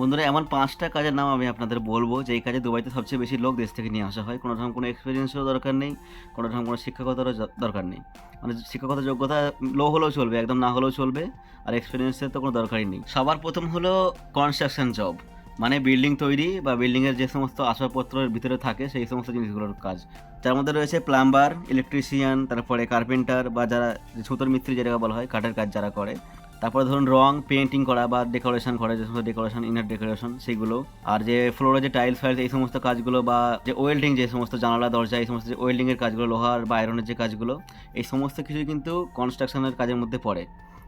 বন্ধুরা, এমন পাঁচটা কাজের নাম আমি আপনাদের বলব যে এই কাজে দুবাইতে সবচেয়ে বেশি লোক দেশ থেকে নিয়ে আসা হয়। কোনো রকম কোনো এক্সপিরিয়েন্সেরও দরকার নেই, কোনো রকম কোনো শিক্ষকতারও দরকার নেই। মানে শিক্ষকতার যোগ্যতা লো হলেও চলবে, একদম না হলেও চলবে, আর এক্সপিরিয়েন্সের তো কোনো দরকারই নেই। সবার প্রথম হলো কনস্ট্রাকশন জব মানে বিল্ডিং তৈরি বা বিল্ডিংয়ের যে সমস্ত আসবাবপত্রের ভিতরে থাকে, সেই সমস্ত জিনিসগুলোর কাজ। যার মধ্যে রয়েছে প্লাম্বার ইলেকট্রিশিয়ান তারপরে কার্পেন্টার বা যারা ছুতোর মিস্ত্রি যেটাকে বলা হয়, কাঠের কাজ যারা করে তারপরে ধরুন রং পেন্টিং করা বা ডেকোরেশন করা, যে সমস্ত ডেকোরেশন ইনার ডেকোরেশন সেগুলো। আর যে ফ্লোরে যে টাইলস ফাইলস এই সমস্ত কাজগুলো বা যে ওয়েল্ডিং যে সমস্ত জানালা, দরজা, এই সমস্ত যে ওয়েল্ডিংয়ের কাজগুলো, লোহার বা আয়রনের যে কাজগুলো, এই সমস্ত কিছুই কিন্তু কনস্ট্রাকশনের কাজের মধ্যে পড়ে।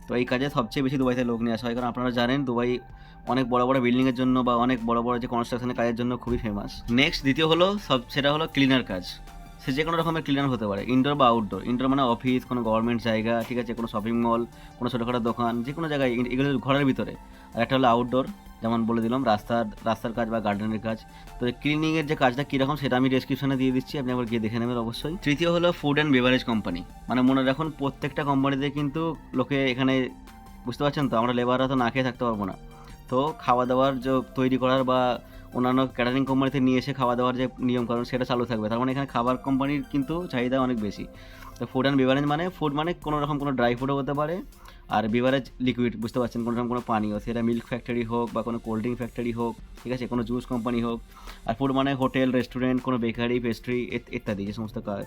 তো এই কাজে সবচেয়ে বেশি দুবাইতে লোক নিয়ে আসা হয়। কারণ আপনারা জানেন, দুবাই অনেক বড় বড় বিল্ডিংয়ের জন্য বা অনেক বড় বড় যে কনস্ট্রাকশনের কাজের জন্য খুবই ফেমাস নেক্সট দ্বিতীয় হলো সব, সেটা হলো ক্লিনার কাজ। সে যে কোনো রকমের ক্লিনার হতে পারে। ইনডোর বা আউটডোর ইনডোর মানে অফিস কোনো গভর্নমেন্ট জায়গা, ঠিক আছে, কোনো শপিং মল কোনো ছোটোখাটো দোকান, যে কোনো জায়গায়। এগুলো ঘরের ভিতরে। আর একটা হলো আউটডোর যেমন বলে দিলাম, রাস্তার রাস্তার কাজ বা গার্ডেনের কাজ। তো ক্লিনিংয়ের যে কাজটা কীরকম সেটা আমি ডেসক্রিপশনে দিয়ে দিচ্ছি, আপনি একবার গিয়ে দেখে নেবেন অবশ্যই। তৃতীয় হলো ফুড অ্যান্ড বেভারেজ কোম্পানি মানে মনে রাখুন, প্রত্যেকটা কোম্পানিতে কিন্তু লোকে এখানে, বুঝতে পারছেন তো? আমরা লেবাররা তো না খেয়ে থাকতে পারব না। তো খাওয়া দাওয়ার যে তৈরি করার বা অন্যান্য ক্যাটারিং কোম্পানিতে নিয়ে এসে খাওয়া দাওয়ার যে নিয়মকানুন, সেটা চালু থাকবে। তার মানে এখানে খাবার কোম্পানির কিন্তু চাহিদা অনেক বেশি। তো ফুড অ্যান্ড বিভারেজ মানে ফুড মানে কোনো রকম কোনো ড্রাই ফুডও হতে পারে, আর বিভারেজ লিকুইড বুঝতে পারছেন? কোনো রকম কোনো পানীয়, সেটা মিল্ক ফ্যাক্টরি হোক বা কোনো কোল্ড ড্রিঙ্ক ফ্যাক্টরি হোক, ঠিক আছে? কোনো জুস কোম্পানি হোক, আর ফুড মানে হোটেল রেস্টুরেন্ট কোনো বেকারি পেস্ট্রি ইত্যাদি যে সমস্ত কাজ।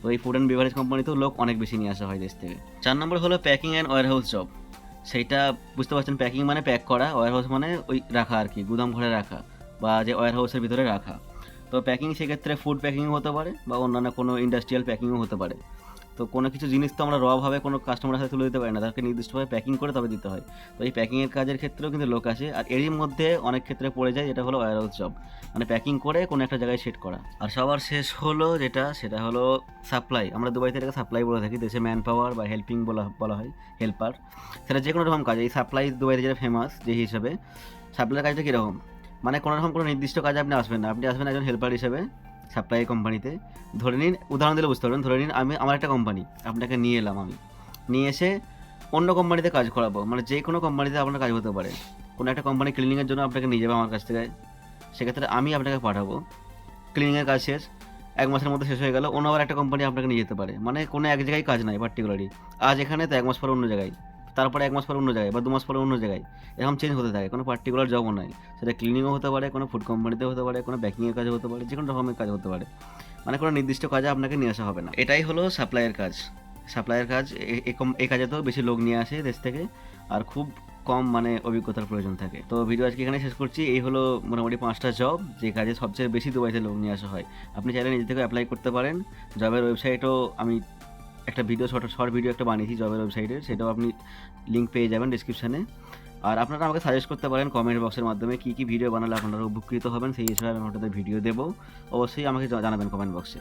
তো এই ফুড অ্যান্ড বিভারেজ কোম্পানিতেও লোক অনেক বেশি নিয়ে আসা হয় দেশ থেকে। চার নম্বর হলো packing and warehouse job সেইটা, বুঝতে পারছেন? প্যাকিং মানে প্যাক করা ওয়ার হাউস মানে ওই রাখা আর কি, গুদাম ঘরে রাখা। বা যে ওয়ার হাউসের ভিতরে রাখা। তো প্যাকিং সেক্ষেত্রে ফুড প্যাকিংও হতে পারে বা অন্যান্য কোনো ইন্ডাস্ট্রিয়াল প্যাকিংও হতে পারে। তো কোনো কিছু জিনিস তো আমরা রভাবে কোনো কাস্টমারের হাতে তুলে দিতে পারি না তাকে নির্দিষ্টভাবে প্যাকিং করে তবে দিতে হয়। তো এই প্যাকিংয়ের কাজের ক্ষেত্রেও কিন্তু লোক আছে আর এরই মধ্যে অনেক ক্ষেত্রে পড়ে যায় যেটা হলো ওয়ার জব মানে প্যাকিং করে কোনো একটা জায়গায় সেট করা। আর সবার শেষ হলো যেটা, সেটা হলো সাপ্লাই আমরা দুবাইতে এটাকে সাপ্লাই বলে থাকি, দেশে ম্যান পাওয়ার বা হেল্পিং বলা বলা হয় হেল্পার সেটা যে কোনো রকম কাজ। এই সাপ্লাই দুবাইতে যেটা ফেমাস যে হিসাবে সাপ্লাইয়ের কাজটা কীরকম? মানে কোনো রকম কোনো নির্দিষ্ট কাজে আপনি আসবেন না। আপনি আসবেন একজন হেল্পার হিসেবে সাপ্লাই কোম্পানিতে ধরে নিন, উদাহরণ দিলে বুঝতে পারবেন, ধরে নিন আমি, আমার একটা কোম্পানি আপনাকে নিয়ে এলাম আমি। নিয়ে এসে অন্য কোম্পানিতে কাজ করাবো। মানে যে কোনো কোম্পানিতে আপনার কাজ হতে পারে। কোনো একটা কোম্পানি ক্লিনিংয়ের জন্য আপনাকে নিয়ে যাবে আমার কাছ থেকে। সেক্ষেত্রে আমি আপনাকে পাঠাবো। ক্লিনিংয়ের কাজ শেষ। এক মাসের মধ্যে শেষ হয়ে গেল। অন্য আবার একটা কোম্পানি আপনাকে নিয়ে যেতে পারে। মানে কোনো এক জায়গায় কাজ নাই পার্টিকুলারলি আজ এখানে, তো এক মাস পরে অন্য জায়গায়। তারপরে এক মাস পরে অন্য জায়গায় বা দু মাস পরে অন্য জায়গায়, এরকম চেঞ্জ হতে থাকে। কোনো পার্টিকুলার জবও নাই। সেটা ক্লিনিংও হতে পারে, কোনো ফুড কোম্পানিতে হতে পারে, কোনো ব্যাকিংয়ের কাজ হতে পারে, যে কোনো রকমের কাজ হতে পারে। মানে কোনো নির্দিষ্ট কাজে আপনাকে নিয়ে আসা হবে না। এটাই হলো সাপ্লাইয়ের কাজ। সাপ্লাইয়ের কাজ এই কাজে তো বেশি লোক নিয়ে আসে দেশ থেকে, আর খুব কম মানে অভিজ্ঞতার প্রয়োজন থাকে। তো ভিডিও আজকে এখানে শেষ করছি। এই হলো মোটামুটি পাঁচটা জব যে কাজে সবচেয়ে বেশি দুবাইতে লোক নিয়ে আসা হয়। আপনি চাইলে নিজে থেকে অ্যাপ্লাই করতে পারেন। জবের ওয়েবসাইটও আমি একটা ভিডিও শর্ট শর্ট ভিডিও একটা বানিয়েছি জবের ওয়েবসাইটের সেটাও আপনি লিঙ্ক পেয়ে যাবেন ডিসক্রিপশানে আর আপনারা আমাকে সাজেস্ট করতে পারেন কমেন্ট বক্সের মাধ্যমে কী কী ভিডিও বানালে আপনারা উপকৃত হবেন, সেই হিসাবে আমি আপনাদের ভিডিও দেবো। অবশ্যই আমাকে জানাবেন কমেন্ট বক্সে